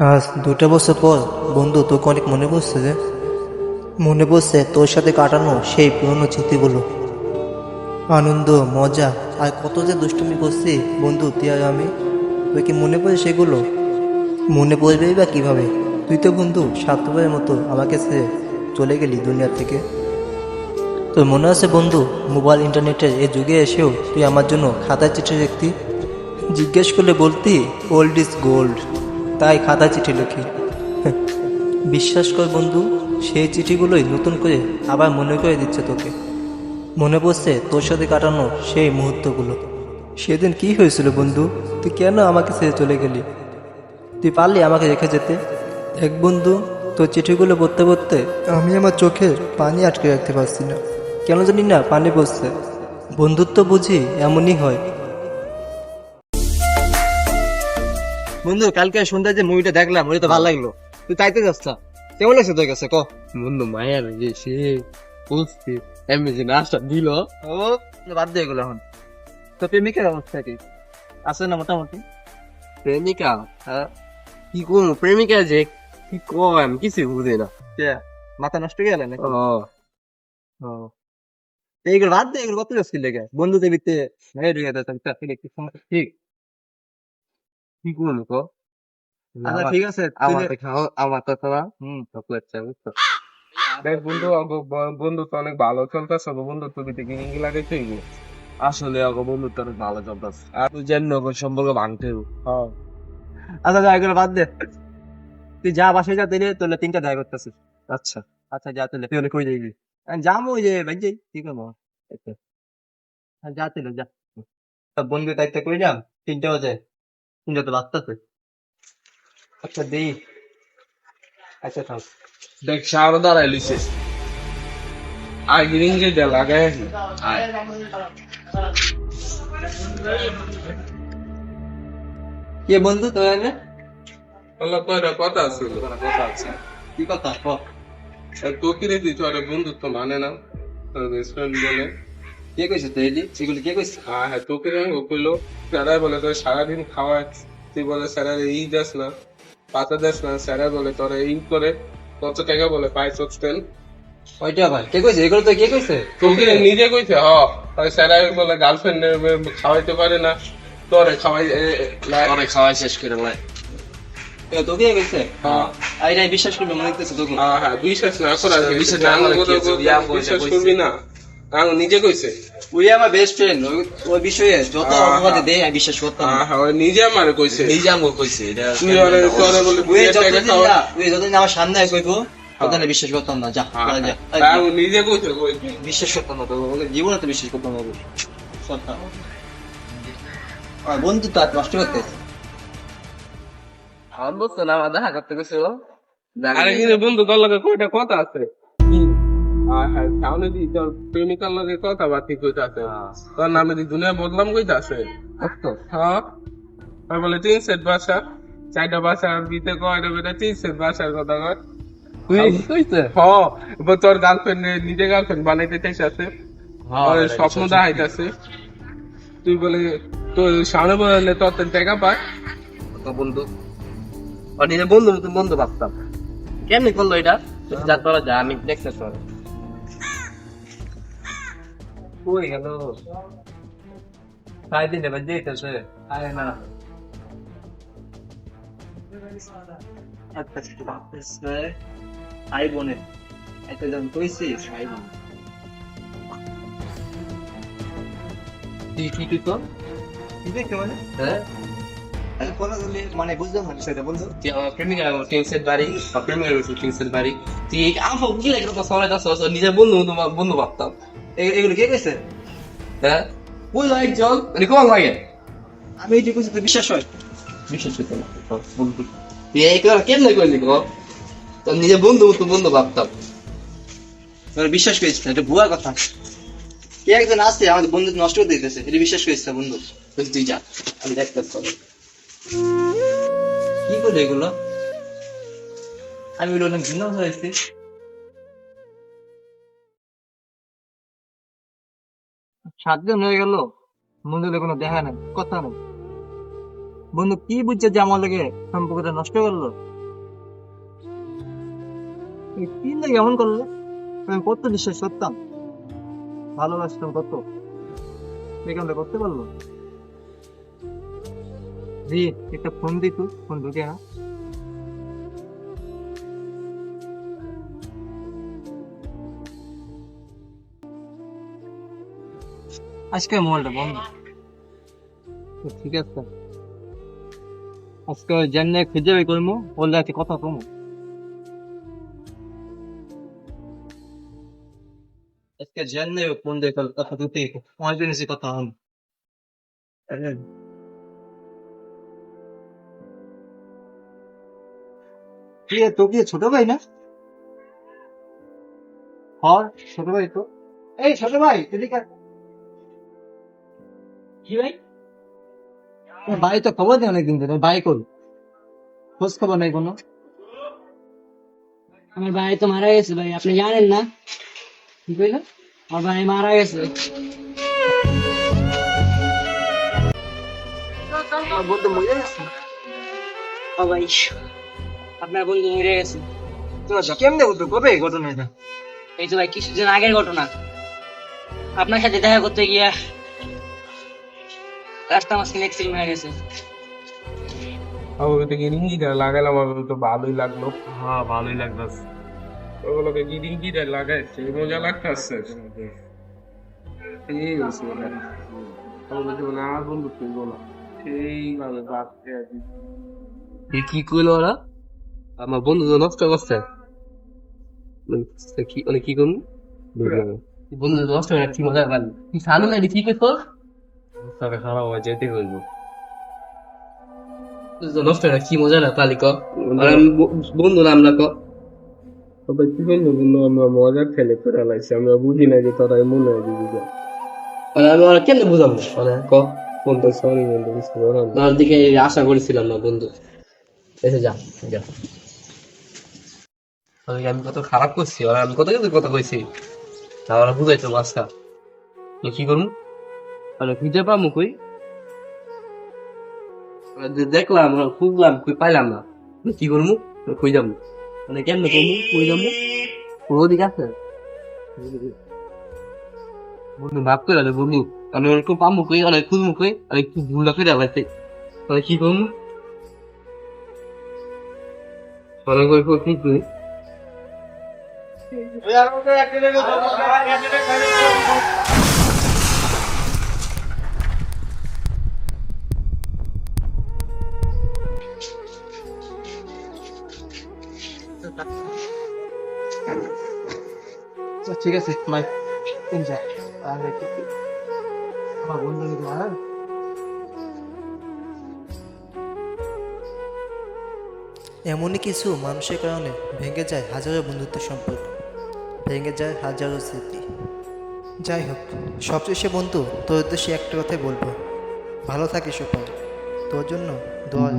আজ দুটা বছর পর বন্ধু তোকে অনেক মনে পড়ছে যে? মনে পড়ছে তোর সাথে কাটানো সেই পুরনো স্মৃতিগুলো আনন্দ, মজা আর কত যে দুষ্টুমি করছি বন্ধু, তুই আর আমি তুই কি মনে পড়ে সেগুলো? মনে পড়বেই বা কীভাবে? তুই তো বন্ধু স্বার্থপরের মতো আমাকে সে চলে গেলি দুনিয়া থেকে। তোর মনে আছে বন্ধু, মোবাইল, ইন্টারনেটের এই যুগে এসেও তুই আমার জন্য খাতায় চিঠি লিখতি? জিজ্ঞেস করলে বলতি ওল্ড ইজ গোল্ড তাই খাতা চিঠি লিখি। বিশ্বাস কর বন্ধু, সেই চিঠিগুলোই নতুন করে আবার মনে করে দিচ্ছে তোকে। মনে পড়ছে তোর সাথে কাটানো সেই মুহূর্তগুলো। সেদিন কি হয়েছিল বন্ধু? তুই কেন আমাকে ছেড়ে চলে গেলি? তুই পারলি আমাকে রেখে যেতে? এক বন্ধু, তোর চিঠিগুলো পড়তে পড়তে আমি আমার চোখে পানি আটকে রাখতে পারছি না। কেন জানি না পানি পড়ছে। বন্ধুত্ব বুঝি এমনই হয়। বন্ধু কালকে সন্ধ্যায় যে মুভিটা দেখলাম ওটা তো ভালো লাগল। তুই তাইতে যাচ্ছ কেমন লাগছে তোর কাছে? ক। বন্ধু মায়ের যে সে বলছে এমনি যে নাচটা দিল। ও বাদ দিয়ে এগুলো এখন। তো প্রেমিকের অবস্থা কি? আছে না মোটামুটি? প্রেমিকা? হ্যাঁ। কি করব? প্রেমিকা যে কি কয় আমি কিছু বুঝি না। মাথা নষ্ট হয়ে গেলে নাকি? ও। এইগুলো বাদ দিয়ে এগুলো কত লেগে? বন্ধু দেবিতে হয়ে ঠিক। কি করব কো আচ্ছা ঠিক আছে আমার তো খাও আমার তো খাওয়া হুম। চকলেট চা বুঝছ? দেখ বন্ধু বন্ধু তো অনেক ভালো চলতেছে বন্ধু তুমি থেকে ইঙ্গি লাগাইছো আসলে অগ বন্ধু তো অনেক ভালো চলতেছে। আর তুই জানি না সম্পর্ক ভাঙতে। হ্যাঁ। আচ্ছা যা এগুলো বাদ দে। তুই যা বাসায় যা দিলে তোলে তিনটা দেখা করতেছিস। আচ্ছা। আচ্ছা যা তুলে তুই অনেক কই যাইবি। ওই যে ভাই যাই ঠিক আছে আচ্ছা যা তুলে যা। তা বন্ধু দায়িত্ব করে যাম? তিনটে বাজে। তিনটা তো বাজতেছে আচ্ছা দেই। আচ্ছা থাক দেখ শাহরু দাঁড়াই লিছে আর ইঙ্গি দে লাগাই কে বন্ধু তোর এনে বলল তোর কথা ছিল কি কথা? তো কি রে দিচ্ছ আরে বন্ধু তো মানে না? তোর বেস্ট ফ্রেন্ড বলে। কে কইছে তো এলি এগুলো কে কইছে? হ্যাঁ হ্যাঁ তোকে রঙ কইলো স্যারাই বলে তোর সারাদিন খাওয়া তুই বলে স্যারা এই যাস না পাতা যাস না স্যারা বলে তোরা এই করে কত টাকা বলে হোস্টেল ওইটা ভাই? কে কইছে? এগুলো তো কে কইছে? তোকে নিজে কইছে হ স্যারা বলে গার্লফ্রেন্ড খাওয়াইতে পারে না তোরে খাওয়াই এ, এ, লাই- অনেক খাওয়া শেষ করে লাই। তোকে কইছে? হ্যাঁ। আই বিশ্বাস করবে মনে তোকে। হ্যাঁ, হ্যাঁ, বিশ্বাস না করা বিশ্বাস। করবি না। আমি নিজে কইছে? ওই আমার বেস্ট ফ্রেন্ড ওই বিষয়ে যত হ্যাঁ, অপবাদে হ্যাঁ। দেয় আমি বিশ্বাস করতাম। হ্যাঁ, হ্যাঁ, ওই নিজে আমার কইছে? যে আমাকে কইছে এটা তুই ওরে তোরে বলে ওই যতদিন না ওই যতদিন আমার সামনে কইবো ততদিন বিশ্বাস করতাম না যা হ্যাঁ। হ্যাঁ, ও নিজে কইছে কইছে বিশ্বাস করতাম না তো ওকে জীবনে তো বিশ্বাস করতাম না। সত্য। আর বন্ধু তো আর নষ্ট করতে আমার না আমার দেখা করতে গেছিল আরে কিন্তু বন্ধু তোর লগে কয়টা কথা আছে? হ্যাঁ হ্যাঁ তাহলে দি তোর প্রেমিকার লগে কথা বাতি কইতে আছে তোর নামে দি দুনিয়া বদলাম কইতে আছে হ্যাঁ। বলে তিন সেট বাসা। চারটা কয়টা বেটা তিন সেট বাসার কথা কয়। হ্যাঁ। তোর গার্লফ্রেন্ড নিজে গার্লফ্রেন্ড বানাইতে চাইছে। স্বপ্ন দেখাইতেছে তুই বলে তোর সামনে বলে তোর পায় বন্ধু। বন্ধু বন্ধু ভাবতাম। কেমনি করল এটা? যা তোরা যা আমি দেখতে তোর কই গেল। সাই দিন এবার যেতেছে আয় না। আচ্ছা আই বনে একটা যখন কইছিস আই বোন। কি কি কি তো কি দেখতে মানে? হ্যাঁ? মানে বুঝলাম না সেটা তুই আমার প্রেমিকা সেট বাড়ি প্রেমিকা বাড়ি। তুই আমার কি লাগে তো সবাই যাচ্ছ নিজে বন্ধু বন্ধু ভাবতাম। এগুলো কে কইছে? হ্যাঁ? ওই জল মানে লাগে আমি এই কইছি তো বিশ্বাস হয়। বিশ্বাস করতে না। এই কথা কেমনে করলি গো তোর নিজে বন্ধু মতো বন্ধু ভাবতাম। তোর বিশ্বাস করেছিস এটা ভুয়া কথা। কে একজন আসছে আমাদের বন্ধু নষ্ট করে দিতেছে। এটা বিশ্বাস করেছিস বন্ধু। তুই তুই যা আমি দেখতে পাবো কি করল এগুলো? আমি অনেক ভিন্ন হয়েছি সাত দিন হয়ে গেল। মন্দিরে কোনো দেখা নেই, কথা নেই। বন্ধু, কি বুঝছে যে আমার লাগে সম্পর্কটা নষ্ট করল? কি লাগে এমন করল, আমি কত বিশ্বাস করতাম ভালোবাসতাম কত এখানটা করতে পারল? জি, একটা ফোন দিত ফোন ঢুকে না আজকে মোবাইলটা বন্ধ। ঠিক আছে। আজকে ওই জেনে খুঁজে বের করব বললে আছে কথা কমো। আজকে জেনে ফোন দিয়ে কথা দিতে অনেক দিন এসে কথা হন তো কি ছোট ভাই না? হর ছোট ভাই তো। এই ছোট ভাই, এদিকে। কি ভাই? ভাই তো খবর নেই অনেকদিন ধরে ভাই কই? খোঁজ খবর নেই কোনো? আমার ভাই তো মারা গেছে ভাই আপনি জানেন না? কি কইলো? আমার ভাই মারা গেছে। ও ভাই আপনার বন্ধু মরে গেছে। কেমনে কবে ঘটনা এটা এই তো ভাই কিছুদিন আগের ঘটনা। আপনার সাথে দেখা করতে গিয়া মাঝখানে অ্যাক্সিডেন্ট হয়ে গেছে। লাগালাম আমার তো ভালোই লাগল। হ্যাঁ ভালোই লাগতেছে। ওগুলোকে গিরিঙ্গিটা লাগাইছে। মজা লাগতেছে। এই আর বন্ধু বাদ খেয়ে কি করল ওরা? আমার বন্ধু তো নষ্ট করছে। মানে কি মানে কি করুন বন্ধু নষ্ট করে কি মজা পান তুই জানো না এটা কি করছ তবে খারাপ হয়ে যেতে করব নষ্ট কি মজা না বন্ধু নাম ক? তবে কি বলব বন্ধু আমরা মজার খেলে লাইছি আমরা বুঝি না যে তোরা মনে হয় মানে আমি ওরা বুঝাবো? মানে ক? বন্ধু সরি বন্ধু। তার দিকে আশা করেছিলাম না বন্ধু। এসে যা যা। তাহলে আমি কত খারাপ করছি? আর আমি কত কিছু কথা কইছি? তা ওরা বুঝাইতো মাছটা। কি করব? মানে খুঁজে পাবো কই মানে দেখলাম খুঁজলাম কই পাইলাম না কি করব কই যাব মানে কেমনে করব কই যাব কোনো দিক আছে বন্ধু ভাব করে আলে বন্ধু আমি ওরকম পাবো কই অনেক খুঁজবো কই অনেক একটু ভুল করে আলাইছে তাহলে কি করব অনেক করে কি করি আচ্ছা, ঠিক আছে ভাই তুমি যা আমার বন্ধু নিতে হ্যাঁ? এমনই কিছু মানুষের কারণে ভেঙে যায় হাজারো বন্ধুত্বের সম্পর্ক ভেঙে যায় হাজারো স্মৃতি। যাই হোক সবশেষে বন্ধু তোর উদ্দেশ্যে একটা কথাই বলব। ভালো থাকিস সবাই তোর জন্য দোয়া